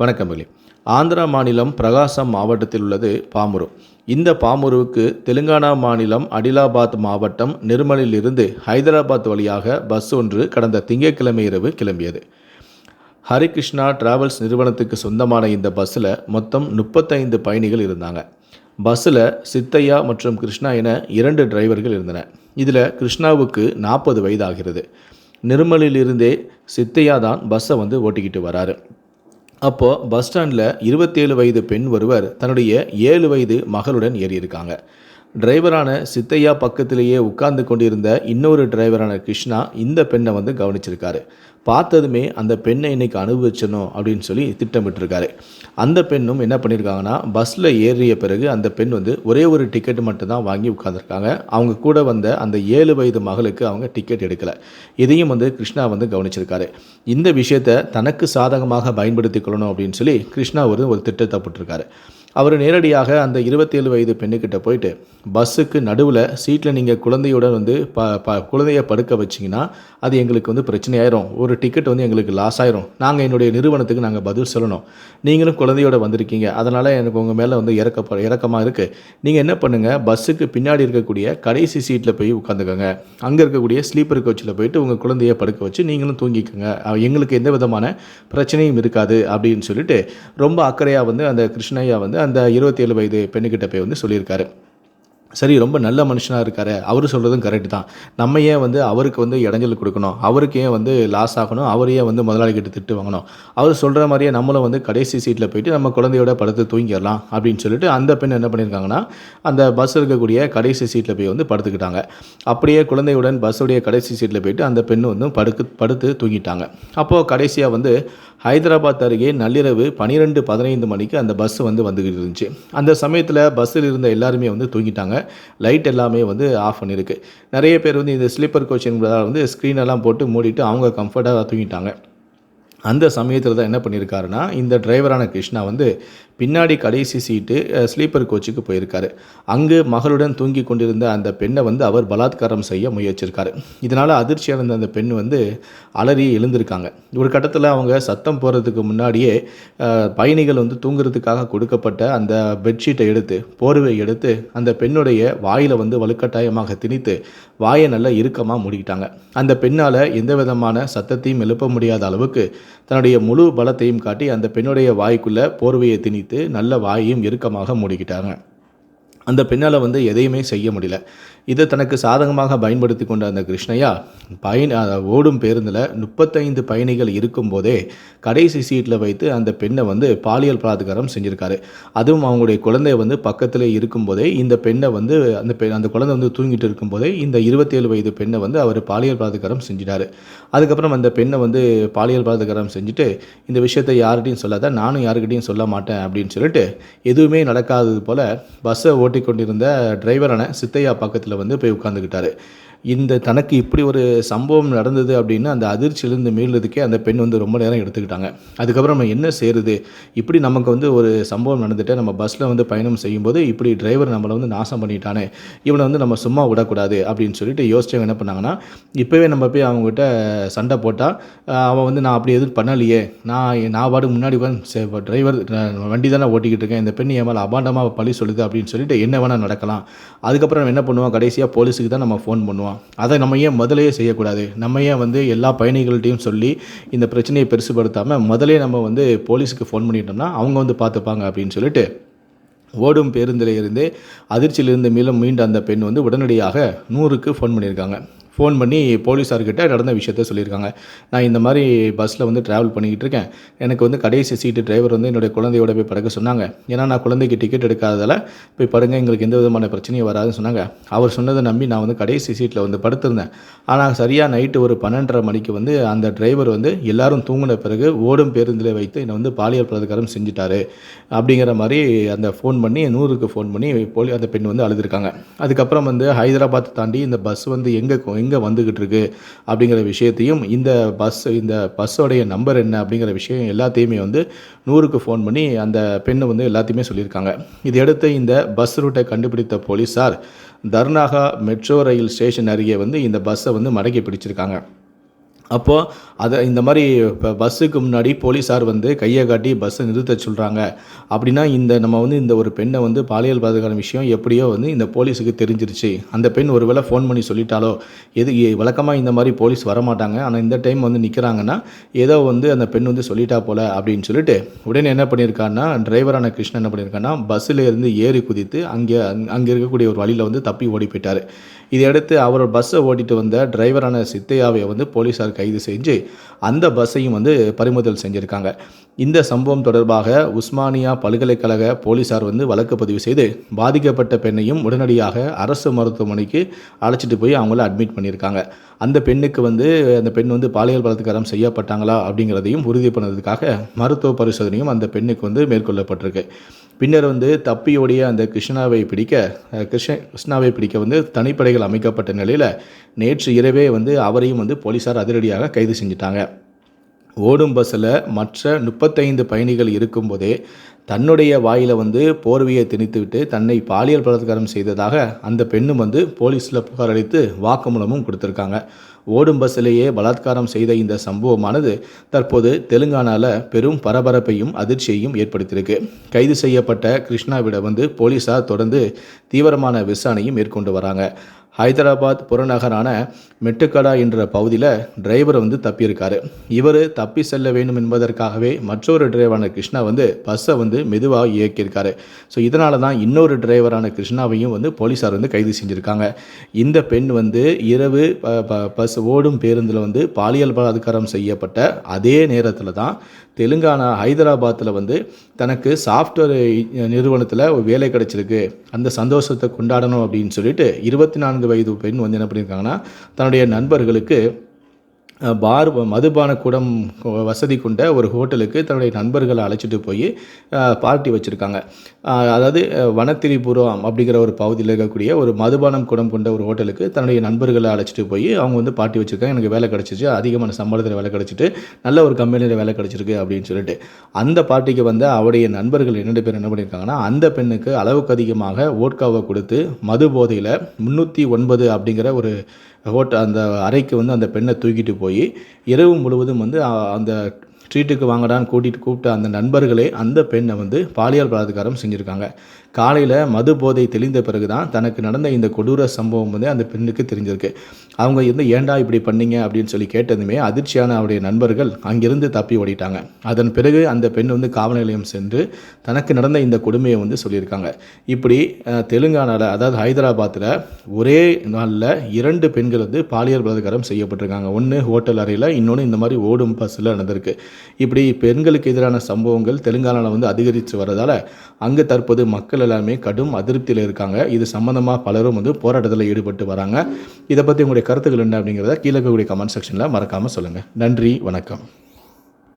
வணக்கமில்லை ஆந்திரா மாநிலம் பிரகாசம் மாவட்டத்தில் உள்ளது பாமுரு. இந்த பாமுருவுக்கு தெலுங்கானா மாநிலம் அடிலாபாத் மாவட்டம் நிர்மலிலிருந்து ஹைதராபாத் வழியாக பஸ் ஒன்று கடந்த திங்கட்கிழமை இரவு கிளம்பியது. ஹரிகிருஷ்ணா டிராவல்ஸ் நிறுவனத்துக்கு சொந்தமான இந்த பஸ்ஸில் மொத்தம் முப்பத்தைந்து பயணிகள் இருந்தாங்க. பஸ்ஸில் சித்தையா மற்றும் கிருஷ்ணா என இரண்டு டிரைவர்கள் இருந்தன. இதில் கிருஷ்ணாவுக்கு நாற்பது வயதாகிறது. நிர்மலிலிருந்தே சித்தையா தான் பஸ்ஸை வந்து ஓட்டிக்கிட்டு வராரு. அப்போது பஸ் ஸ்டாண்டில் இருபத்தேழு வயது பெண் ஒருவர் தன்னுடைய ஏழு வயது மகளுடன் ஏறியிருக்காங்க. டிரைவரான சித்தையா பக்கத்திலேயே உட்கார்ந்து கொண்டிருந்த இன்னொரு டிரைவரான கிருஷ்ணா இந்த பெண்ணை வந்து கவனிச்சிருக்காரு. பார்த்ததுமே அந்த பெண்ணை இன்னைக்கு அனுபவிச்சணும் அப்படின்னு சொல்லி திட்டமிட்டிருக்காரு. அந்த பெண்ணும் என்ன பண்ணியிருக்காங்கன்னா பஸ்ஸில் ஏறிய பிறகு அந்த பெண் வந்து ஒரே ஒரு டிக்கெட் மட்டும் தான் வாங்கி உட்காந்துருக்காங்க அவங்க கூட வந்த அந்த ஏழு வயது மகளுக்கு அவங்க டிக்கெட் எடுக்கலை. இதையும் வந்து கிருஷ்ணா வந்து கவனிச்சிருக்காரு. இந்த விஷயத்தை தனக்கு சாதகமாக பயன்படுத்திக் கொள்ளணும் அப்படின்னு சொல்லி கிருஷ்ணா ஒரு ஒரு திட்டத்தை போட்டிருக்காரு. அவர் நேரடியாக அந்த இருபத்தேழு வயது பெண்ணுக்கிட்ட போயிட்டு பஸ்ஸுக்கு நடுவில் சீட்டில் நீங்கள் குழந்தையுடன் வந்து ப ப குழந்தைய படுக்க வச்சிங்கன்னா அது எங்களுக்கு வந்து பிரச்சனையாயிரும். ஒரு டிக்கெட் வந்து எங்களுக்கு லாஸ் ஆயிரும். நாங்கள் என்னுடைய நிறுவனத்துக்கு நாங்கள் பதில் சொல்லணும். நீங்களும் குழந்தையோட வந்திருக்கீங்க. அதனால் எனக்கு உங்கள் மேலே வந்து இறக்க இறக்கமாக இருக்குது நீங்கள் என்ன பண்ணுங்கள் பஸ்ஸுக்கு பின்னாடி இருக்கக்கூடிய கடைசி சீட்டில் போய் உட்காந்துக்கோங்க. அங்கே இருக்கக்கூடிய ஸ்லீப்பர் கோச்சில் போயிட்டு உங்கள் குழந்தைய படுக்க வச்சு நீங்களும் தூங்கிக்கோங்க. எங்களுக்கு எந்த விதமான பிரச்சனையும் இருக்காது. அப்படின்னு சொல்லிட்டு ரொம்ப அக்கறையாக வந்து அந்த கிருஷ்ணய்யா வந்து அந்த இருபத்தேழு வயது பெண்ணுக்கிட்ட போய் வந்து சொல்லியிருக்காரு. சரி ரொம்ப நல்ல மனுஷனாக இருக்காரு. அவர் சொல்கிறதும் கரெக்டு தான். நம்ம ஏன் வந்து அவருக்கு வந்து இடைஞ்சல் கொடுக்கணும்? அவருக்கு ஏன் வந்து லாஸ் ஆகணும்? அவரையே வந்து முதலாளிக்கிட்ட திட்டு வாங்கணும்? அவர் சொல்கிற மாதிரியே நம்மளும் வந்து கடைசி சீட்டில் போயிட்டு நம்ம குழந்தையோட படுத்து தூங்கிடலாம் அப்படின்னு சொல்லிட்டு அந்த பெண் என்ன பண்ணியிருக்காங்கன்னா அந்த பஸ் இருக்கக்கூடிய கடைசி சீட்டில் போய் வந்து படுத்துக்கிட்டாங்க. அப்படியே குழந்தையுடன் பஸ்ஸுடைய கடைசி சீட்டில் போயிட்டு அந்த பெண் வந்து படுக்கு படுத்து தூங்கிட்டாங்க. அப்போது கடைசியாக வந்து ஹைதராபாத் அருகே நள்ளிரவு பன்னிரெண்டு பதினைந்து மணிக்கு அந்த பஸ் வந்து வந்துக்கிட்டு இருந்துச்சு. அந்த சமயத்தில் பஸ்ஸில் இருந்த எல்லாருமே வந்து தூங்கிட்டாங்க. லைட் எல்லாமே வந்து ஆஃப் பண்ணியிருக்கு நிறைய பேர் வந்து இந்த ஸ்லீப்பர் கோச் என்பதால் வந்து ஸ்க்ரீன் எல்லாம் போட்டு மூடிட்டு அவங்க கம்ஃபர்ட்டாக தூங்கிட்டாங்க. அந்த சமயத்தில் தான் என்ன பண்ணியிருக்காருன்னா இந்த டிரைவரான கிருஷ்ணா வந்து பின்னாடி கடைசி சீட்டு ஸ்லீப்பர் கோச்சுக்கு போயிருக்காரு. அங்கு மகளுடன் தூங்கி கொண்டிருந்த அந்த பெண்ணை வந்து அவர் பலாத்காரம் செய்ய முயற்சிருக்காரு. இதனால் அதிர்ச்சியடைந்த அந்த பெண் வந்து அலறி எழுந்திருக்காங்க. ஒரு கட்டத்தில் அவங்க சத்தம் போகிறதுக்கு முன்னாடியே பயணிகள் வந்து தூங்குறதுக்காக கொடுக்கப்பட்ட அந்த பெட்ஷீட்டை எடுத்து போர்வை எடுத்து அந்த பெண்ணுடைய வாயில் வந்து வலுக்கட்டாயமாக திணித்து வாயை நல்லா இறுக்கமாக மூடிக்கிட்டாங்க. அந்த பெண்ணால் எந்த விதமான சத்தத்தையும் எழுப்ப முடியாத அளவுக்கு தன்னுடைய முழு பலத்தையும் காட்டி அந்த பெண்ணுடைய வாய்க்குள்ளே போர்வையை திணித்து நல்ல வாயையும் இறுக்கமாக மூடிக்கிட்டாங்க. அந்த பெண்ணால் வந்து எதையுமே செய்ய முடியல. இதை தனக்கு சாதகமாக பயன்படுத்தி கொண்ட அந்த கிருஷ்ணையா பயணி ஓடும் பேருந்தில் முப்பத்தைந்து பயணிகள் இருக்கும்போதே கடைசி சீட்டில் வைத்து அந்த பெண்ணை வந்து பாலியல் பலாத்காரம் செஞ்சுருக்காரு. அதுவும் அவங்களுடைய குழந்தை வந்து பக்கத்தில் இருக்கும்போதே இந்த பெண்ணை வந்து அந்த பெண் அந்த குழந்தை வந்து தூங்கிட்டு இருக்கும்போதே இந்த இருபத்தேழு வயது பெண்ணை வந்து அவர் பாலியல் பலாத்காரம் செஞ்சிட்டாரு. அதுக்கப்புறம் அந்த பெண்ணை வந்து பாலியல் பலாத்காரம் செஞ்சுட்டு இந்த விஷயத்தை யார்கிட்டையும் சொல்லாத நானும் யாருக்கிட்டையும் சொல்ல மாட்டேன் அப்படின்னு சொல்லிட்டு எதுவுமே நடக்காதது போல் பஸ்ஸை ஓட்டிக்கொண்டிருந்த டிரைவரான சித்தையா பக்கத்தில் வந்து போய் உட்காந்துக்கிட்டாரு இந்த தனக்கு இப்படி ஒரு சம்பவம் நடந்தது அப்படின்னு அந்த அதிர்ச்சியிலிருந்து மீளதுக்கே அந்த பெண் வந்து ரொம்ப நேரம் எடுத்துக்கிட்டாங்க. அதுக்கப்புறம் நம்ம என்ன செய்கிறது இப்படி நமக்கு வந்து ஒரு சம்பவம் நடந்துட்டு நம்ம பஸ்ஸில் வந்து பயணம் செய்யும்போது இப்படி டிரைவர் நம்மளை வந்து நாசம் பண்ணிட்டானே இவனை வந்து நம்ம சும்மா விடக்கூடாது அப்படின்னு சொல்லிட்டு யோசிச்சவங்க என்ன பண்ணாங்கன்னா இப்போவே நம்ம போய் அவங்ககிட்ட சண்டை போட்டால் அவன் வந்து நான் அப்படி எதுவும் பண்ணலையே நான் நான் பாடு முன்னாடி உட்காந்து டிரைவர் வண்டி தானே ஓட்டிக்கிட்டு இருக்கேன் இந்த பெண் என் மேலே அபாண்டமாக பழி சொல்லுது அப்படின்னு சொல்லிட்டு என்ன வேணால் நடக்கலாம். அதுக்கப்புறம் நம்ம என்ன பண்ணுவோம்? கடைசியாக போலீஸுக்கு தான் நம்ம ஃபோன் பண்ணுவோம். அதை நம்ம ஏன் முதலையே செய்யக்கூடாது? நம்ம ஏன் வந்து எல்லா பயணிகள்கிட்டையும் சொல்லி இந்த பிரச்சனையை பெருசுபடுத்தாமல் முதலே நம்ம வந்து போலீஸுக்கு ஃபோன் பண்ணிட்டோம்னா அவங்க வந்து பார்த்துப்பாங்க அப்படின்னு சொல்லிட்டு ஓடும் பேருந்தில் இருந்தே அதிர்ச்சியிலிருந்து மீளும் மீண்ட அந்த பெண் வந்து உடனடியாக நூறுக்கு ஃபோன் பண்ணியிருக்காங்க. ஃபோன் பண்ணி போலீஸார்கிட்ட நடந்த விஷயத்த சொல்லியிருக்காங்க. நான் இந்த மாதிரி பஸ்ஸில் வந்து ட்ராவல் பண்ணிக்கிட்டு இருக்கேன். எனக்கு வந்து கடைசி சீட்டு டிரைவர் வந்து என்னுடைய குழந்தையோட போய் படுக்க சொன்னாங்க. ஏன்னா நான் குழந்தைக்கு டிக்கெட் எடுக்காததால் போய் படுங்க எங்களுக்கு எந்த விதமான பிரச்சனையும் வராதுன்னு சொன்னாங்க. அவர் சொன்னதை நம்பி நான் வந்து கடைசி சீட்டில் வந்து படுத்திருந்தேன். ஆனால் சரியாக நைட்டு ஒரு பன்னெண்டரை மணிக்கு வந்து அந்த டிரைவர் வந்து எல்லாரும் தூங்கின பிறகு ஓடும் பேருந்தில் வைத்து என்னை வந்து பாலியல் பலாத்காரம் செஞ்சுட்டாரு. அப்படிங்கிற மாதிரி அந்த ஃபோன் பண்ணி நூறுக்கு ஃபோன் பண்ணி போலி அந்த பெண் வந்து அழுதுருக்காங்க. அதுக்கப்புறம் வந்து ஹைதராபாத் தாண்டி இந்த பஸ் வந்து எங்கே எங்கே வந்துக்கிட்டு இருக்கு அப்படிங்கிற விஷயத்தையும் இந்த பஸ் இந்த பஸ்ஸோடைய நம்பர் என்ன அப்படிங்கிற விஷயம் எல்லாத்தையுமே வந்து நூறுக்கு ஃபோன் பண்ணி அந்த பெண்ணை வந்து எல்லாத்தையுமே சொல்லியிருக்காங்க. இதையடுத்து இந்த பஸ் ரூட்டை கண்டுபிடித்த போலீஸார் தர்னாகா மெட்ரோ ரயில் ஸ்டேஷன் அருகே வந்து இந்த பஸ்ஸை வந்து மடக்கி பிடிச்சிருக்காங்க. அப்போது அதை இந்த மாதிரி இப்போ பஸ்ஸுக்கு முன்னாடி போலீஸார் வந்து கையை காட்டி பஸ்ஸை நிறுத்த சொல்கிறாங்க அப்படின்னா இந்த நம்ம வந்து இந்த ஒரு பெண்ணை வந்து பாலியல் பாதுகான விஷயம் எப்படியோ வந்து இந்த போலீஸுக்கு தெரிஞ்சிருச்சு. அந்த பெண் ஒருவேளை ஃபோன் பண்ணி சொல்லிட்டாலோ எது வழக்கமாக இந்த மாதிரி போலீஸ் வரமாட்டாங்க. ஆனால் இந்த டைம் வந்து நிற்கிறாங்கன்னா ஏதோ வந்து அந்த பெண் வந்து சொல்லிட்டா போல அப்படின்னு சொல்லிட்டு உடனே என்ன பண்ணியிருக்காருன்னா டிரைவரான கிருஷ்ணன் என்ன பண்ணியிருக்காருன்னா பஸ்ஸில் இருந்து ஏறி குதித்து அங்கே அங்கே இருக்கக்கூடிய ஒரு வழியில் வந்து தப்பி ஓடி போயிட்டார். இதையடுத்து அவர் பஸ்ஸை ஓட்டிட்டு வந்த டிரைவரான சித்தையாவை வந்து போலீஸார் கைது செஞ்சு அந்த பஸ்ஸையும் வந்து பறிமுதல் செஞ்சுருக்காங்க. இந்த சம்பவம் தொடர்பாக உஸ்மானியா பல்கலைக்கழக போலீஸார் வந்து வழக்கு பதிவு செய்து பாதிக்கப்பட்ட பெண்ணையும் உடனடியாக அரசு மருத்துவமனைக்கு அழைச்சிட்டு போய் அவங்கள அட்மிட் பண்ணியிருக்காங்க. அந்த பெண்ணுக்கு வந்து அந்த பெண் வந்து பாலியல் பலாத்காரம் செய்யப்பட்டாங்களா அப்படிங்கிறதையும் உறுதி பண்ணதுக்காக மருத்துவ பரிசோதனையும் அந்த பெண்ணுக்கு வந்து மேற்கொள்ளப்பட்டிருக்கு. பின்னர் வந்து தப்பியோடைய அந்த கிருஷ்ணாவை பிடிக்க கிருஷ்ண கிருஷ்ணாவை பிடிக்க வந்து தனிப்படைகள் அமைக்கப்பட்ட நிலையில் நேற்று இரவே வந்து அவரையும் வந்து போலீஸார் அதிரடியாக கைது செஞ்சிட்டாங்க. ஓடும் பஸ்ஸில் மற்ற முப்பத்தைந்து பயணிகள் இருக்கும்போதே தன்னுடைய வாயில் வந்து போர்வையை திணித்துவிட்டு தன்னை பாலியல் பலாத்காரம் செய்ததாக அந்த பெண்ணும் வந்து போலீஸில் புகார் அளித்து வாக்குமூலமும் கொடுத்துருக்காங்க. ஓடும் பஸ்ஸிலேயே பலாத்காரம் செய்த இந்த சம்பவமானது தற்போது தெலுங்கானாவில் பெரும் பரபரப்பையும் அதிர்ச்சியையும் ஏற்படுத்தியிருக்கு. கைது செய்யப்பட்ட கிருஷ்ணாவிட வந்து போலீஸார் தொடர்ந்து தீவிரமான விசாரணையும் மேற்கொண்டு வராங்க. ஹைதராபாத் புறநகரான மெட்டுக்கடா என்ற பகுதியில் டிரைவர் வந்து தப்பியிருக்காரு. இவர் தப்பி செல்ல வேண்டும் என்பதற்காகவே மற்றொரு டிரைவரான கிருஷ்ணா வந்து பஸ்ஸை வந்து மெதுவாக இயக்கியிருக்காரு. ஸோ இதனால தான் இன்னொரு டிரைவரான கிருஷ்ணாவையும் வந்து போலீஸார் வந்து கைது செஞ்சுருக்காங்க. இந்த பெண் வந்து இரவு ப- பஸ் ஓடும் பேருந்தில் வந்து பாலியல் பலாத்காரம் செய்யப்பட்ட அதே நேரத்தில் தான் தெலுங்கானா ஹைதராபாத்தில் வந்து தனக்கு சாஃப்ட்வேர் நிறுவனத்தில் வேலை கிடைச்சிருக்கு. அந்த சந்தோஷத்தை கொண்டாடணும் அப்படின்னு சொல்லிட்டு இருபத்தி நான்கு வயது பெண் வந்து என்ன பண்ணியிருக்காங்கன்னா தன்னுடைய நண்பர்களுக்கு பார் மதுபான கூடம் வசதி கொண்ட ஒரு ஹோட்டலுக்கு தன்னுடைய நண்பர்களை அழைச்சிட்டு போய் பார்ட்டி வச்சுருக்காங்க. அதாவது வனத்திரிபுரம் அப்படிங்கிற ஒரு பகுதியில் இருக்கக்கூடிய ஒரு மதுபானம் கூடம் கொண்ட ஒரு ஹோட்டலுக்கு தன்னுடைய நண்பர்களை அழைச்சிட்டு போய் அவங்க வந்து பார்ட்டி வச்சுருக்காங்க. எனக்கு வேலை கிடச்சிச்சு. அதிகமான சம்பளத்தில் வேலை கிடச்சிட்டு நல்ல ஒரு கம்பெனியில் வேலை கிடச்சிருக்கு அப்படின்னு சொல்லிட்டு. அந்த பார்ட்டிக்கு வந்து அவருடைய நண்பர்கள் இரண்டு பேர் என்ன பண்ணியிருக்காங்கன்னா அந்த பெண்ணுக்கு அளவுக்கு அதிகமாக ஓட்காவை கொடுத்து மது போதையில் முந்நூற்றி ஒன்பது அப்படிங்கிற ஒரு ஹோட்ட அந்த அறைக்கு வந்து அந்த பெண்ணை தூக்கிட்டு போய் இரவு முழுவதும் வந்து அந்த ட்ரீட்டுக்கு வாங்கடான்னு கூட்டிகிட்டு கூப்பிட்ட அந்த நண்பர்களே அந்த பெண்ணை வந்து பாலியல் பலாத்காரம் செஞ்சுருக்காங்க. காலையில் மது போதை தெளிந்த பிறகு தான் தனக்கு நடந்த இந்த கொடூர சம்பவம் வந்து அந்த பெண்ணுக்கு தெரிஞ்சிருக்கு. அவங்க வந்து ஏன்டா இப்படி பண்ணீங்க? அப்படின்னு சொல்லி கேட்டதுமே அதிர்ச்சியான அவருடைய நண்பர்கள் அங்கிருந்து தப்பி ஓடிட்டாங்க. அதன் பிறகு அந்த பெண் வந்து காவல் நிலையம் சென்று தனக்கு நடந்த இந்த கொடுமையை வந்து சொல்லியிருக்காங்க. இப்படி தெலுங்கானாவில் அதாவது ஹைதராபாத்தில் ஒரே நாளில் இரண்டு பெண்கள் வந்து பாலியல் பலாத்காரம் செய்யப்பட்டிருக்காங்க. ஒன்று ஹோட்டல் அறையில் இன்னொன்று இந்த மாதிரி ஓடும் பஸ்ஸில் நடந்திருக்கு. இப்படி பெண்களுக்கு எதிரான சம்பவங்கள் தெலுங்கானாவில் வந்து அதிகரித்து வரதால் அங்கே தற்போது மக்கள் எல்லாமே கடும் அதிருப்தியில் இருக்காங்க. இது சம்மந்தமாக பலரும் வந்து போராட்டத்தில் ஈடுபட்டு வராங்க. இதை பற்றி உங்களுடைய கருத்துக்கள் என்ன அப்படிங்கிறத கீழே இருக்கக்கூடிய கமெண்ட் செக்ஷனில் மறக்காமல் சொல்லுங்கள் நன்றி வணக்கம்.